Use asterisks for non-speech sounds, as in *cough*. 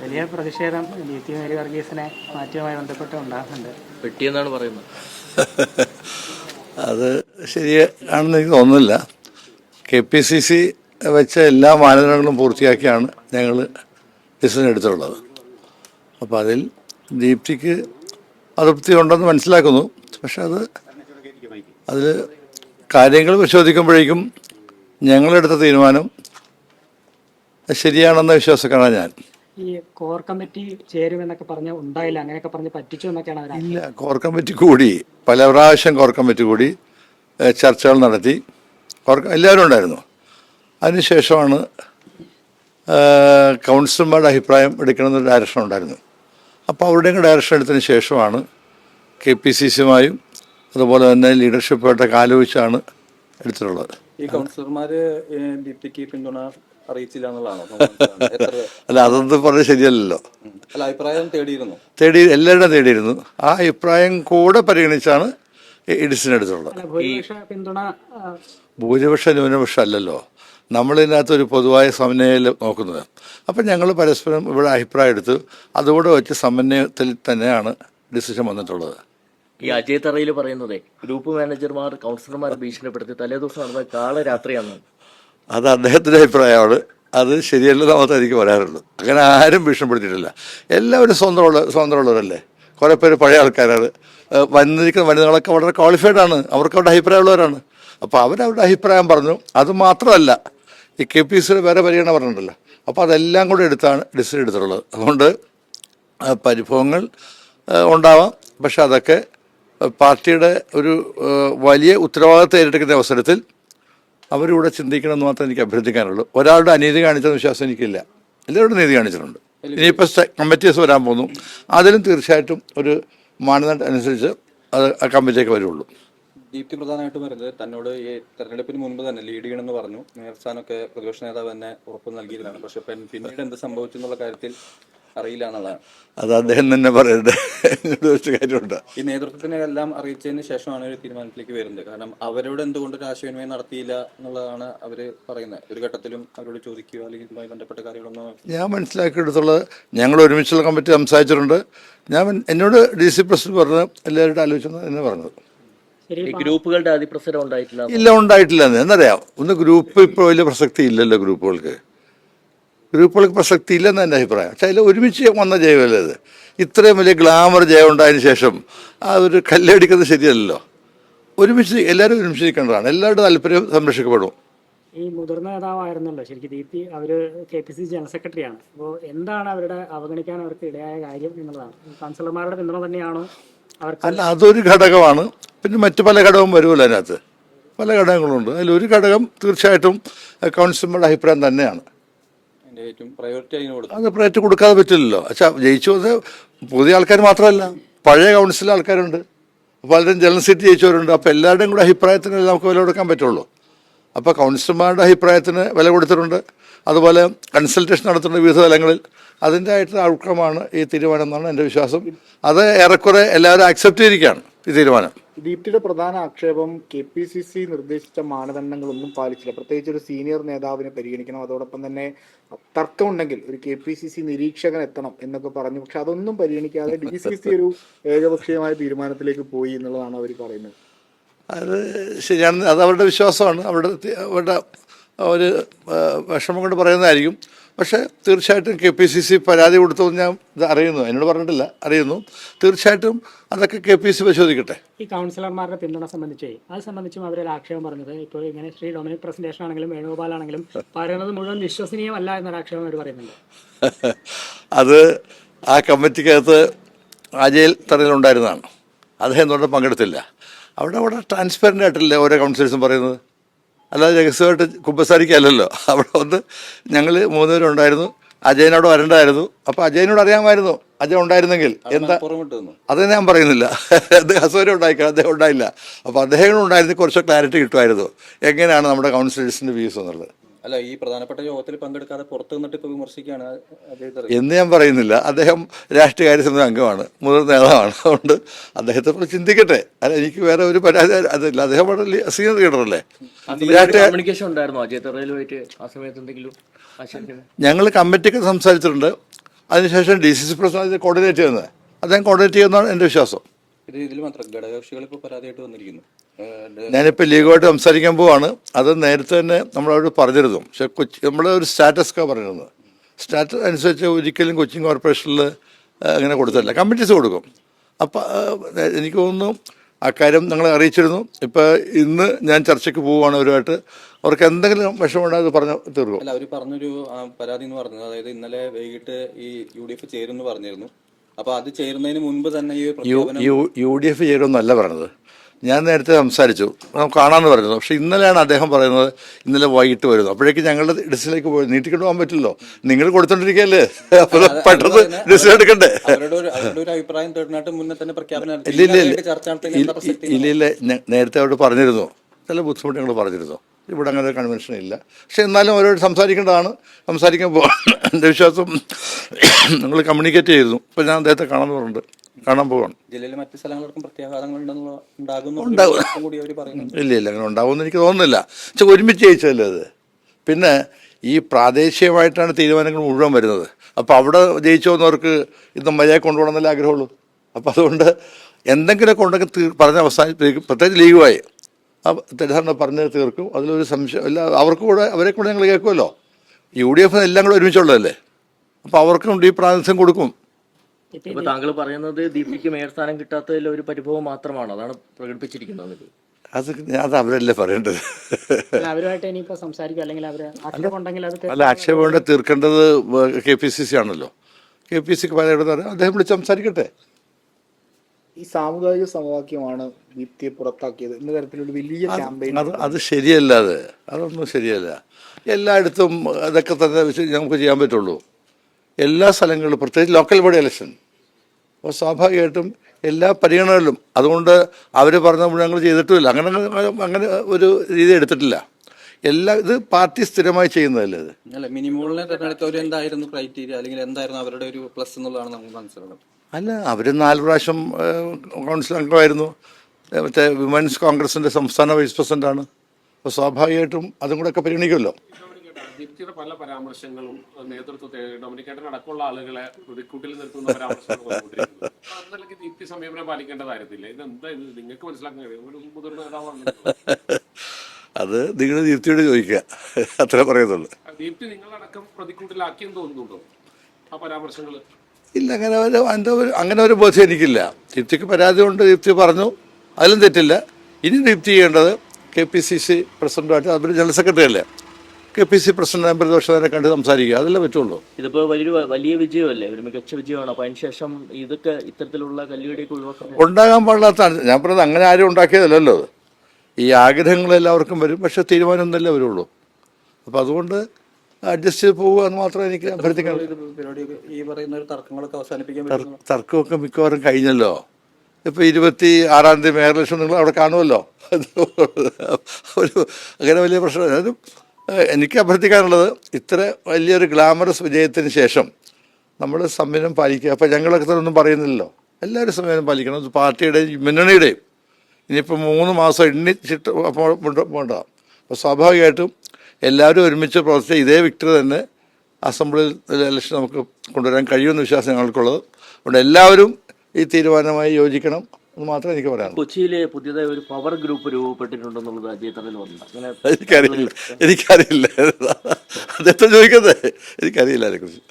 വലിയ പ്രതിഷേധം ദീപ്തി മേരി വർഗീസിനെ മാറ്റിയുമായി ബന്ധപ്പെട്ട് ഉണ്ടാകുന്നുണ്ട്. വെട്ടിയെന്നാണ് പറയുന്നത്. അത് ശരിയാണെന്ന് എനിക്ക് തോന്നുന്നില്ല. കെ പി സി സി വെച്ച എല്ലാ മാനദണ്ഡങ്ങളും പൂർത്തിയാക്കിയാണ് ഞങ്ങൾ ഡിസിഷൻ എടുത്തിട്ടുള്ളത്. അപ്പോൾ അതിൽ ദീപ്തിക്ക് അതൃപ്തി ഉണ്ടെന്ന് മനസ്സിലാക്കുന്നു. പക്ഷെ അത് അതിൽ കാര്യങ്ങൾ പരിശോധിക്കുമ്പോഴേക്കും ഞങ്ങളെടുത്ത തീരുമാനം ശരിയാണെന്ന വിശ്വാസക്കാരാണ് ഞാൻ. ഈ കോർ കമ്മിറ്റി ചേരുമെന്നൊക്കെ പറഞ്ഞ് ഉണ്ടായില്ല? അങ്ങനെയൊക്കെ പറഞ്ഞ് പറ്റിച്ചു എന്നൊക്കെയാണ് അവർ ഇല്ല കോർ കമ്മിറ്റി കൂടി. പല പ്രാവശ്യം കോർ കമ്മിറ്റി കൂടി ചർച്ചകൾ നടത്തി. കോർ എല്ലാവരും ഉണ്ടായിരുന്നു. അതിനുശേഷമാണ് കൗൺസിലർമാരുടെ അഭിപ്രായം എടുക്കണമെന്നൊരു ഡയറക്ഷൻ ഉണ്ടായിരുന്നു. അപ്പോൾ അവരുടെയും ഡയറക്ഷൻ എടുത്തതിന് ശേഷമാണ് കെ പി സി സിയുമായും അതുപോലെ തന്നെ ലീഡർഷിപ്പായിട്ടൊക്കെ ആലോചിച്ചാണ് എടുത്തിട്ടുള്ളത്. ഈ കൗൺസിലർമാർ പിന്തുണ അറിയിച്ചില്ല എന്നുള്ളതാണോ? അല്ല അതൊന്നും പറഞ്ഞ ശരിയല്ലല്ലോ. അല്ല അഭിപ്രായം തേടിയിരുന്നു. തേടി എല്ലാവരുടെയും തേടിയിരുന്നു. ആ അഭിപ്രായം കൂടെ പരിഗണിച്ചാണ് പിന്തുണ ആ, ഭൂരിപക്ഷ ന്യൂനപക്ഷം അല്ലല്ലോ. നമ്മളിതിനകത്ത് ഒരു പൊതുവായ സമന്വയം നോക്കുന്നത്. അപ്പം ഞങ്ങൾ പരസ്പരം ഇവിടെ അഭിപ്രായം എടുത്തു അതുകൂടെ വെച്ച് സമന്വയത്തിൽ തന്നെയാണ് ഡിസിഷൻ വന്നിട്ടുള്ളത്. ഈ അജയ് തറയിൽ പറയുന്നതേ ഗ്രൂപ്പ് മാനേജർമാർ കൗൺസിലർമാർ ഭീഷണിപ്പെടുത്തി തലേദിവസം നടന്ന കാളരാത്രിയാണ്. അത് അദ്ദേഹത്തിന്റെ അഭിപ്രായമാണ്. അത് ശരിയല്ലെന്ന് മാത്രമേ എനിക്ക് പറയാറുള്ളൂ അങ്ങനെ ആരും ഭീഷണിപ്പെടുത്തിയിട്ടില്ല. എല്ലാവരും സ്വന്തമുള്ള സ്വന്തമുള്ളവരല്ലേ? കുറേ പേര് പഴയ ആൾക്കാരാണ്. വന്നിരിക്കുന്ന വനിതകളൊക്കെ വളരെ ക്വാളിഫൈഡ് ആണ്. അവർക്ക് അവരുടെ അഭിപ്രായമുള്ളവരാണ്. അപ്പോൾ അവരവരുടെ അഭിപ്രായം പറഞ്ഞു. അത് മാത്രമല്ല ഈ കെ പി സിയുടെ വേറെ പരിഗണന പറഞ്ഞിട്ടുണ്ടല്ലോ. അപ്പോൾ അതെല്ലാം കൂടെ എടുത്താണ് ഡിസിഷൻ എടുത്തിട്ടുള്ളത്. അതുകൊണ്ട് പരിഭവങ്ങൾ ഉണ്ടാവാം. പക്ഷെ അതൊക്കെ പാർട്ടിയുടെ ഒരു വലിയ ഉത്തരവാദിത്തം ഏറ്റെടുക്കുന്ന അവസരത്തിൽ അവരിവിടെ ചിന്തിക്കണമെന്ന് മാത്രമേ എനിക്ക് അഭ്യർത്ഥിക്കാനുള്ളൂ. ഒരാളുടെ അനീതി കാണിച്ചെന്ന് വിശ്വാസം എനിക്കില്ല. എല്ലാവരുടെ നീതി കാണിച്ചിട്ടുണ്ട്. ഇനിയിപ്പോൾ കമ്മിറ്റീസ് വരാൻ പോകുന്നു. അതിലും തീർച്ചയായിട്ടും ഒരു മാനദണ്ഡം അനുസരിച്ച് അത് ആ കമ്മിറ്റിയൊക്കെ വരുള്ളൂ. ദീപ്തി പ്രധാനമായിട്ടും പറയുന്നത് തന്നോട് ഈ തെരഞ്ഞെടുപ്പിന് മുൻപ് തന്നെ ലീഡ് ചെയ്യണമെന്ന് പറഞ്ഞു. നേർസ്ഥാനൊക്കെ പ്രതിപക്ഷ നേതാവ് തന്നെ ഉറപ്പ് നൽകിയതാണ് പക്ഷെ പിന്നീട് എന്ത് സംഭവിച്ചു എന്നുള്ള കാര്യത്തിൽ അറിയില്ല എന്നുള്ളതാണ് അത് അദ്ദേഹം തന്നെ പറയട്ടെ കാര്യമുണ്ട്. ഈ നേതൃത്വത്തിനെ എല്ലാം അറിയിച്ചതിന് ശേഷമാണ് ഒരു തീരുമാനത്തിലേക്ക് വരുന്നത്. കാരണം അവരോട് എന്തുകൊണ്ട് ഒരു ആശയവിനിമയം നടത്തിയില്ല എന്നുള്ളതാണ് അവർ പറയുന്നത്. ഒരു ഘട്ടത്തിലും അവരോട് ചോദിക്കുക അല്ലെങ്കിൽ ഇതുമായി ബന്ധപ്പെട്ട കാര്യങ്ങളൊന്നും ഞാൻ മനസ്സിലാക്കിയെടുത്തുള്ളത് ഞങ്ങൾ ഒരുമിച്ചുള്ള കമ്മിറ്റി സംസാരിച്ചിട്ടുണ്ട്. ഞാൻ എന്നോട് ഡി സി പ്രസിഡന്റ് പറഞ്ഞത് എല്ലാവരുടെ ആലോചിച്ചെന്ന് എന്നെ പറഞ്ഞത്. ഈ ഗ്രൂപ്പുകളുടെ അതിപ്രസരം ഉണ്ടായിട്ടില്ല. ഇല്ല ഉണ്ടായിട്ടില്ല എന്ന്. എന്നറിയാം. ഒന്ന് ഗ്രൂപ്പ് ഇപ്പോൾ വലിയ പ്രസക്തി ഇല്ലല്ലോ ഗ്രൂപ്പുകൾക്ക്. ഗ്രൂപ്പുകൾക്ക് പ്രസക്തി ഇല്ലെന്ന് എന്റെ അഭിപ്രായം. പക്ഷേ അതിൽ ഒരുമിച്ച് വന്ന ജയമല്ലേ ഇത് ഇത്രയും വലിയ ഗ്ലാമർ ജയം ഉണ്ടായതിനു ശേഷം ആ ഒരു കല്ലടിക്കുന്നത് ശരിയല്ലല്ലോ. ഒരുമിച്ച് എല്ലാവരും ഒരുമിച്ച് നിൽക്കേണ്ടതാണ് എല്ലാവരുടെ താല്പര്യം സംരക്ഷിക്കപ്പെടും. ഈ മുതിർന്ന നേതാവായിരുന്നല്ലോ ശരിക്കും ദീപ്തി അവർ കെ പി സി ജനറൽ സെക്രട്ടറിയാണ്. അപ്പോൾ എന്താണ് അവരുടെ അവഗണിക്കാൻ അവർക്ക് ഇടയായ കാര്യം എന്നുള്ളതാണ്. കൗൺസിലർമാരുടെ പിന്തുണ തന്നെയാണോ അവർക്ക്? അല്ല അതൊരു ഘടകമാണ്. പിന്നെ മറ്റു പല ഘടകവും വരുമല്ലോ അതിനകത്ത്. പല ഘടകങ്ങളുണ്ട്. അതിലൊരു ഘടകം തീർച്ചയായിട്ടും കൗൺസിലർമാരുടെ അഭിപ്രായം തന്നെയാണ്. പ്രയോറിറ്റി അത് പ്രേറ്റ് കൊടുക്കാതെ പറ്റില്ലല്ലോ. അച്ഛാ ജയിച്ചു അത് പുതിയ ആൾക്കാർ മാത്രമല്ല. പഴയ കൗൺസിലെ ആൾക്കാരുണ്ട്. പലരും ജനറൽ സീറ്റ് ജയിച്ചവരുണ്ട്. അപ്പോൾ എല്ലാവരുടെയും കൂടെ അഭിപ്രായത്തിന് നമുക്ക് വില കൊടുക്കാൻ പറ്റുള്ളൂ. അപ്പോൾ കൗൺസിലർമാരുടെ അഭിപ്രായത്തിന് വില കൊടുത്തിട്ടുണ്ട്. അതുപോലെ കൺസൾട്ടേഷൻ നടത്തുന്ന വിവിധ തലങ്ങളിൽ. അതിന്റെ ആയിട്ടുള്ള ഔട്ട്കമാണ് ഈ തീരുമാനം എന്നാണ് എന്റെ വിശ്വാസം. അത് ഏറെക്കുറെ എല്ലാവരും ആക്സെപ്റ്റ് ചെയ്തിരിക്കുകയാണ് ഈ തീരുമാനം. ദീപ്തിയുടെ പ്രധാന ആക്ഷേപം കെ പി സി സി നിർദ്ദേശിച്ച മാനദണ്ഡങ്ങളൊന്നും പാലിച്ചില്ല. പ്രത്യേകിച്ച് ഒരു സീനിയർ നേതാവിനെ പരിഗണിക്കണം. അതോടൊപ്പം തന്നെ തർക്കമുണ്ടെങ്കിൽ ഒരു കെ പി സി സി നിരീക്ഷകൻ എത്തണം എന്നൊക്കെ പറഞ്ഞു. പക്ഷെ അതൊന്നും പരിഗണിക്കാതെ ഡി സി സി ഒരു ഏകപക്ഷീയമായ തീരുമാനത്തിലേക്ക് പോയി എന്നുള്ളതാണ് അവർ പറയുന്നത്. അത് ശരിയാണ്. അത് അവരുടെ വിശ്വാസമാണ്. അവരുടെ അവരുടെ ഒരു വിഷമം കൊണ്ട് പറയുന്നതായിരിക്കും. പക്ഷേ തീർച്ചയായിട്ടും കെ പി സി സി പരാതി കൊടുത്തതെന്ന് ഞാൻ ഇത് അറിയുന്നു. എന്നോട് പറഞ്ഞിട്ടില്ല അറിയുന്നു. തീർച്ചയായിട്ടും അതൊക്കെ കെ പി സി പരിശോധിക്കട്ടെ. ഈ കൗൺസിലർമാരുടെ പിന്തുണ സംബന്ധിച്ച് അത് സംബന്ധിച്ചും അവരൊരു ആക്ഷേപം പറഞ്ഞത്. ഇപ്പോൾ ഇങ്ങനെ ശ്രീ ഡൊമിനിക് പ്രസന്റേഷൻ ആണെങ്കിലും വേണുഗോപാൽ ആണെങ്കിലും പറയുന്നത് മുഴുവൻ വിശ്വസനീയമല്ല എന്നൊരു ആക്ഷേപം അവർ പറയുന്നുണ്ട്. *laughs* അത് ആ കമ്മിറ്റിക്കകത്ത് അജയൽ തറയിലുണ്ടായിരുന്നതാണ്. അദ്ദേഹം എന്തുകൊണ്ട് പങ്കെടുത്തില്ല. അവിടെ അവിടെ ട്രാൻസ്പെറന്റ് ആയിട്ടല്ലേ ഓരോ കൗൺസിലേഴ്സും പറയുന്നത്? അല്ലാതെ രഹസ്യമായിട്ട് കുമ്പസാരിക്കല്ലോ അവിടെ വന്ന് ഞങ്ങൾ മൂന്നുപേരുണ്ടായിരുന്നു അജയനോട് വരണ്ടായിരുന്നു. അപ്പോൾ അജയനോട് അറിയാമായിരുന്നു. അജയ് ഉണ്ടായിരുന്നെങ്കിൽ. എന്താ? അത് ഞാൻ പറയുന്നില്ല. അദ്ദേഹം അസൗകര്യം ഉണ്ടായിക്കാം അദ്ദേഹം ഉണ്ടായില്ല. അപ്പോൾ അദ്ദേഹം ഉണ്ടായിരുന്നെങ്കിൽ കുറച്ച് ക്ലാരിറ്റി കിട്ടുമായിരുന്നു. എങ്ങനെയാണ് നമ്മുടെ കൗൺസിലേഴ്സിന്റെ വ്യൂസ് എന്നുള്ളത്? അല്ല ഈ പ്രധാനപ്പെട്ട യോഗത്തിൽ പങ്കെടുക്കാതെ പുറത്തു നിന്നിട്ട് ഇപ്പൊ വിമർശിക്കുകയാണ് അദ്ദേഹത്തെ എന്ന് ഞാൻ പറയുന്നില്ല. അദ്ദേഹം രാഷ്ട്രീയകാര്യ സമിതി അംഗമാണ് മുതിർന്ന നേതാവാണ്. അതുകൊണ്ട് അദ്ദേഹത്തെ കുറിച്ച് ചിന്തിക്കട്ടെ. അല്ല എനിക്ക് വേറെ ഒരു പരാതി അതില്ല അദ്ദേഹം വളരെ സീനിയർ ലീഡറല്ലേ അല്ലേ കമ്മ്യൂണിക്കേഷൻ ഉണ്ടായിരുന്നു? അജയ് തറയിലുമായിട്ട് ആ സമയത്ത് എന്തെങ്കിലും ഞങ്ങൾ കമ്മിറ്റിക്ക് സംസാരിച്ചിട്ടുണ്ട്. അതിനുശേഷം D C C president coordinate ചെയ്യുന്നത്. അദ്ദേഹം കോർഡിനേറ്റ് ചെയ്യുന്നതാണ് എന്റെ വിശ്വാസം. ഇതിൽ മാത്രം ഘടകകക്ഷികൾ ഇപ്പോൾ പരാതിയായിട്ട് വന്നിരിക്കുന്നു. ഞാനിപ്പോൾ ലീഗുമായിട്ട് സംസാരിക്കാൻ പോവാണ്. അത് നേരത്തെ തന്നെ നമ്മളോട് പറഞ്ഞിരുന്നു. പക്ഷെ കൊച്ചി നമ്മളെ ഒരു സ്റ്റാറ്റസ് ഒക്കെ പറഞ്ഞിരുന്നത് സ്റ്റാറ്റസ് അനുസരിച്ച് ഒരിക്കലും കൊച്ചിൻ കോർപ്പറേഷനിൽ അങ്ങനെ കൊടുത്തില്ല കമ്മിറ്റീസ് കൊടുക്കും. അപ്പം എനിക്ക് തോന്നുന്നു അക്കാര്യം ഞങ്ങളെ അറിയിച്ചിരുന്നു. ഇപ്പോൾ ഇന്ന് ഞാൻ ചർച്ചയ്ക്ക് പോവുകയാണ് അവരുമായിട്ട്. അവർക്ക് എന്തെങ്കിലും വിഷമമുണ്ടെങ്കിൽ അത് പറഞ്ഞു തീർക്കും. അല്ല അവർ പറഞ്ഞൊരു പരാതി എന്ന് പറഞ്ഞത് അതായത് ഇന്നലെ വൈകിട്ട് ഈ യു ഡി എഫ് ചേരുമെന്ന് പറഞ്ഞിരുന്നു. അപ്പൊ അത് ചേരുന്നതിന് മുൻപ് തന്നെ ഈ യു ഡി എഫ് ചേരുമെന്നല്ല പറഞ്ഞത്. ഞാൻ നേരത്തെ സംസാരിച്ചു. കാണാമെന്ന് പറയുന്നത് പക്ഷെ ഇന്നലെയാണ് അദ്ദേഹം പറയുന്നത് ഇന്നലെ വൈകിട്ട് വരുന്നു അപ്പോഴേക്കും ഞങ്ങളുടെ ഡിസിലേക്ക് പോയി നീട്ടിക്കൊണ്ട് പോകാൻ പറ്റില്ലല്ലോ. നിങ്ങൾ കൊടുത്തോണ്ടിരിക്കല്ലേ അപ്പോൾ പെട്ടെന്ന് ഡിസിഷൻ എടുക്കണ്ടേ. ഇല്ല ഇല്ല ഇല്ല. ഇല്ല ഇല്ല നേരത്തെ അവരോട് പറഞ്ഞിരുന്നു. ചില ബുദ്ധിമുട്ട് ഞങ്ങൾ പറഞ്ഞിരുന്നു. ഇവിടെ അങ്ങനെ കൺവെൻഷൻ ഇല്ല. പക്ഷെ എന്നാലും അവരോട് സംസാരിക്കേണ്ടതാണ്. സംസാരിക്കാൻ എന്റെ വിശ്വാസം നിങ്ങൾ കമ്മ്യൂണിക്കേറ്റ് ചെയ്തു. അപ്പോൾ ഞാൻ അദ്ദേഹത്തെ കാണാൻ പോകുന്നുണ്ട് കാണാൻ പോവാണ്. ജില്ലയിലെ മറ്റ് സ്ഥലങ്ങൾക്കും പ്രത്യാഘാതങ്ങൾ ഇല്ല ഇല്ല അങ്ങനെ ഉണ്ടാവുമെന്ന് എനിക്ക് തോന്നുന്നില്ല. പക്ഷെ ഒരുമിച്ച് ജയിച്ചല്ലേ അത്? പിന്നെ ഈ പ്രാദേശികമായിട്ടാണ് തീരുമാനങ്ങൾ മുഴുവൻ വരുന്നത്. അപ്പോൾ അവിടെ ജയിച്ചു വന്നവർക്ക് ഇത് മര്യാദ കൊണ്ടുപോകണമെന്നല്ലേ ആഗ്രഹമുള്ളൂ? അപ്പോൾ അതുകൊണ്ട് എന്തെങ്കിലുമൊക്കെ ഉണ്ടെങ്കിൽ പറഞ്ഞ അവസാനിപ്പിക്കും. പ്രത്യേകിച്ച് ലീഗുമായി. തെറ്റിദ്ധാരണ പറഞ്ഞ് തീർക്കും. അതിലൊരു സംശയം എല്ലാ അവർക്ക് കൂടെ അവരെ കൂടെ ഞങ്ങൾ കേൾക്കുമല്ലോ. യു ഡി എഫ് എല്ലാം കൂടെ ഒരുമിച്ചുള്ളതല്ലേ? അപ്പോൾ അവർക്കും ഈ പ്രാതിനിധ്യം കൊടുക്കും. ഇപ്പൊ താങ്കൾ പറയുന്നത് ദീപ്തിക്ക് മേയർ സ്ഥാനം കിട്ടാത്തതിൽ ഒരു പരിഭവം മാത്രമാണ്. അതാണ് പ്രകടിപ്പിച്ചിരിക്കുന്നത് അത് ഞാൻ- അത് അവരല്ലേ പറയേണ്ടത്? അല്ല ആക്ഷേപം തീർക്കേണ്ടത് കെ പി സി സി ആണല്ലോ. കെ പി സിക്ക് പലയിടത്ത് അദ്ദേഹം വിളിച്ച് സംസാരിക്കട്ടെ. ഈ സാമുദായിക സമവാക്യമാണ് ദീപ്തിയെ പുറത്താക്കിയത് എന്ന തരത്തിലൊരു വലിയ ക്യാമ്പയിൻ അത് അത് ശരിയല്ല അത്. അതൊന്നും ശരിയല്ല. എല്ലായിടത്തും അതൊക്കെ തന്നെ വെച്ച് നമുക്ക് ചെയ്യാൻ പറ്റുള്ളൂ. എല്ലാ സ്ഥലങ്ങളിലും പ്രത്യേകിച്ച് ലോക്കൽ ബോഡി ഇലക്ഷൻ അപ്പോൾ സ്വാഭാവികമായിട്ടും എല്ലാ പരിഗണനകളിലും. അതുകൊണ്ട് അവർ പറഞ്ഞ മുഴുവൻ ഞങ്ങൾ ചെയ്തിട്ടുമില്ല. അങ്ങനെ അങ്ങനെ ഒരു രീതി എടുത്തിട്ടില്ല. എല്ലാ ഇത് പാർട്ടി സ്ഥിരമായി ചെയ്യുന്നതല്ലേ ഇത് അല്ല മിനിമോളിനെ തെരഞ്ഞെടുത്തവർ എന്തായിരുന്നു ക്രൈറ്റീരിയ അല്ലെങ്കിൽ എന്തായിരുന്നു അവരുടെ ഒരു പ്ലസ് എന്നുള്ളതാണ് നമുക്ക് മനസ്സിലാവുന്നത് അല്ല അവർ നാല് പ്രാവശ്യം കൗൺസിൽ അംഗമായിരുന്നു മറ്റേ വിമൻസ് കോൺഗ്രസിന്റെ സംസ്ഥാന വൈസ് പ്രസിഡന്റാണ് അപ്പോൾ സ്വാഭാവികമായിട്ടും അതും കൂടെ ഒക്കെ പരിഗണിക്കുമല്ലോ? ദീപ്തിയുടെ പല പരാമർശങ്ങളും നേതൃത്വത്തെ ഡൊമിനിക്കേട്ടൻ അടക്കമുള്ള ആളുകളെ പ്രതിക്കൂട്ടിൽ നിർത്തുന്ന പരാമർശങ്ങൾ ദീപ്തി സംയമനം പാലിക്കേണ്ടതായിരുന്നില്ല ഇത് എന്താ ഇത് നിങ്ങൾക്ക് മനസ്സിലാക്കാൻ കഴിയും? ഒരു മുതിർന്ന നേതാവാണ് അത് നിങ്ങൾ ദീപ്തിയോട് ചോദിക്കുക. അത്ര പറയുന്നുള്ളൂ. ദീപ്തി നിങ്ങളടക്കം പ്രതിക്കൂട്ടിലാക്കിയെന്ന് തോന്നുന്നുണ്ടോ? ആ പരാമർശങ്ങൾ ഇല്ല അങ്ങനെ ഒരു എന്റെ ഒരു അങ്ങനെ ഒരു ബോധ്യം എനിക്കില്ല. ദീപ്തിക്ക് പരാതി കൊണ്ട് ദീപ്തി പറഞ്ഞു. അതിലും തെറ്റില്ല. ഇനി ദീപ്തി ചെയ്യേണ്ടത് കെ പി സി സി പ്രസിഡന്റുമായിട്ട് അവർ ജനറൽ സെക്രട്ടറി അല്ലേ? കെ പി സി പ്രസിഡന്റ് പ്രതിപക്ഷനെ കണ്ട് സംസാരിക്കുക. അതല്ലേ പറ്റുള്ളൂ. ഇതിപ്പോ വലിയ വലിയ വിജയമല്ലേ? ഒരു മികച്ച വിജയമാണ്? അപ്പൊ അതിനുശേഷം ഇതൊക്കെ ഇത്തരത്തിലുള്ള കല്ലുകടിയൊക്കെ ഒഴിവാക്കാൻ ഉണ്ടാകാൻ പാടില്ലാത്തതാണ്. ഞാൻ പറഞ്ഞത് അങ്ങനെ ആരും ഉണ്ടാക്കിയതല്ലല്ലോ ഈ ആഗ്രഹങ്ങൾ എല്ലാവർക്കും വരും. പക്ഷെ തീരുമാനം ഒന്നല്ലേ വരുള്ളൂ. അപ്പോൾ അതുകൊണ്ട് അഡ്ജസ്റ്റ് ചെയ്ത് പോവുക എന്ന് മാത്രമേ എനിക്ക് അഭ്യർത്ഥിക്കാൻ ഈ പറയുന്ന തർക്കങ്ങളൊക്കെ അവസാനിപ്പിക്കാൻ തർക്കമൊക്കെ മിക്കവാറും കഴിഞ്ഞല്ലോ. ഇപ്പോൾ ഇരുപത്തി ആറാം തീയതി മേയർ ലക്ഷം നിങ്ങൾ അവിടെ കാണുമല്ലോ. *laughs* ഒരു അങ്ങനെ വലിയ പ്രശ്നം. അതായത് എനിക്ക് അഭ്യർത്ഥിക്കാനുള്ളത് ഇത്ര വലിയൊരു ഗ്ലാമറസ് വിജയത്തിന് ശേഷം നമ്മൾ സംവിധാനം പാലിക്കുക. അപ്പോൾ ഞങ്ങളൊക്കെ തന്നെ ഒന്നും പറയുന്നില്ലല്ലോ. എല്ലാവരും സംവിധാനം പാലിക്കണം. പാർട്ടിയുടെയും മുന്നണിയുടെയും. ഇനിയിപ്പോൾ മൂന്ന് മാസം എണ്ണിച്ചിട്ട് അപ്പോൾ പോകണ്ട അപ്പോൾ സ്വാഭാവികമായിട്ടും എല്ലാവരും ഒരുമിച്ച് പ്രവർത്തിച്ച ഇതേ വിക്ടറി തന്നെ അസംബ്ലിയിൽ ഇലക്ഷൻ നമുക്ക് കൊണ്ടുവരാൻ കഴിയുമെന്ന് വിശ്വാസം ഞങ്ങൾക്കുള്ളത്. അതുകൊണ്ട് എല്ലാവരും ഈ തീരുമാനമായി യോജിക്കണം എന്ന് മാത്രമേ എനിക്ക് പറയാം കൊച്ചിയിലെ പുതിയതായി ഒരു പവർ ഗ്രൂപ്പ് രൂപപ്പെട്ടിട്ടുണ്ടെന്നുള്ളത് അജയ് തറയിൽ പറഞ്ഞു അങ്ങനെ എനിക്കറിയില്ല. എനിക്കറിയില്ല. അദ്ദേഹത്തെ ചോദിക്കുന്നത്? എനിക്കറിയില്ല അതിനെക്കുറിച്ച്.